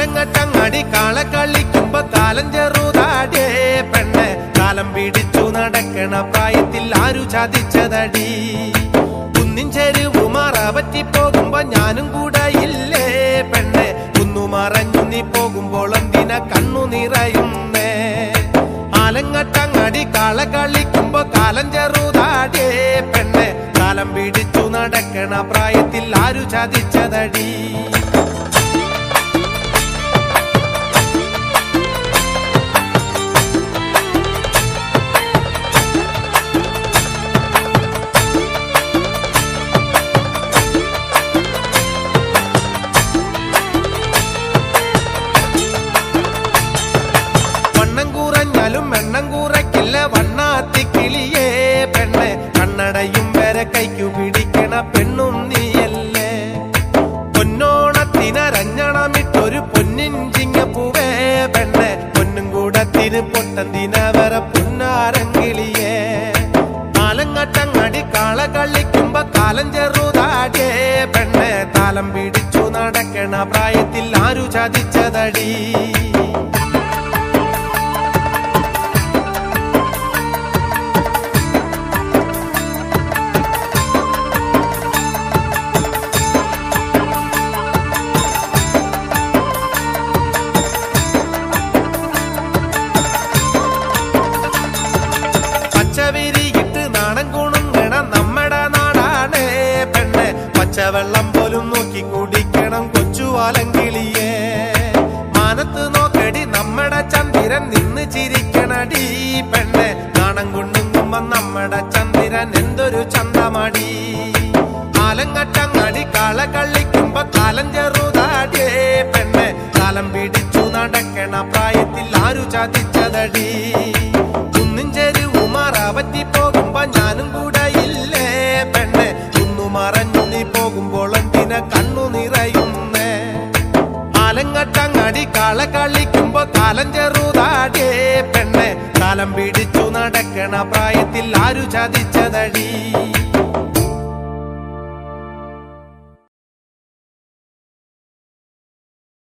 കാലങ്ങട്ടങ്ങടി കാള കളിക്കുമ്പോ കാലം ചെറുതാടേ പെണ്ണ് കാലം പിടിച്ചു നടക്കണ പ്രായത്തിൽ ആരു ചതിച്ചതടി? കുന്നിൻ ചെരുവ് മാറ ഞാനും കൂടെ ഇല്ലേ? പെണ്ണ് കുന്നു മറഞ്ഞു നീ പോകുമ്പോൾ എന്തിനെ കണ്ണു നിറയുന്നേ? ആലങ്ങട്ടങ്ങടി കാള കളിക്കുമ്പോ കാലം ചെറുതാടേ പെണ്ണ് കാലം പിടിച്ചു നടക്കണ പ്രായത്തിൽ ആരു ചതിച്ചതടി? പൊന്നോണത്തിനരഞ്ഞണമിട്ടൊരു പൊന്നിൻ പൂവേ പെണ്ണെ പൊന്നും കൂടത്തിന് പൊട്ടന്തിന വരെ പൊന്നാരങ്കിളിയേ. കാലങ്ങട്ടങ്ങടി കാള കളിക്കുമ്പോ കാലം ചെറുതാടിയേ പെണ്ണെ താലം പിടിച്ചു നടക്കണ പ്രായത്തിൽ ആരു ചതിച്ചതടി? പച്ചവെള്ളം പോലും നോക്കി കുടിക്കണം കൊച്ചുവാലങ്കിളിയേ മാനത്ത് നോക്കടി നമ്മുടെ ചന്ദ്രൻ നിന്ന് ചിരിക്കണടി. പെണ്ണെ നാണം കൊണ്ടുങ്ങുമ്പം നമ്മുടെ ചന്ദ്രൻ എന്തൊരു ചന്തമടി. കാലങ്ങട്ടങ്ങടി കള കള്ളിക്കുമ്പോ കാലം ചെറുതാടിയേ പെണ്ണെ കാലം പിടിച്ചു നടക്കണ പ്രായത്തിൽ ആരു ചതിച്ചതടി. കുന്നിൻ ചെരുവുമാറ പറ്റി ആലങ്ങട്ടങ്ങടി കാള കളിക്കുമ്പോ കാലം ചെറുതാടിയേ പെണ്ണെ കാലം പിടിച്ചു നടക്കണ പ്രായത്തിൽ ആരു ചതിച്ചതടി?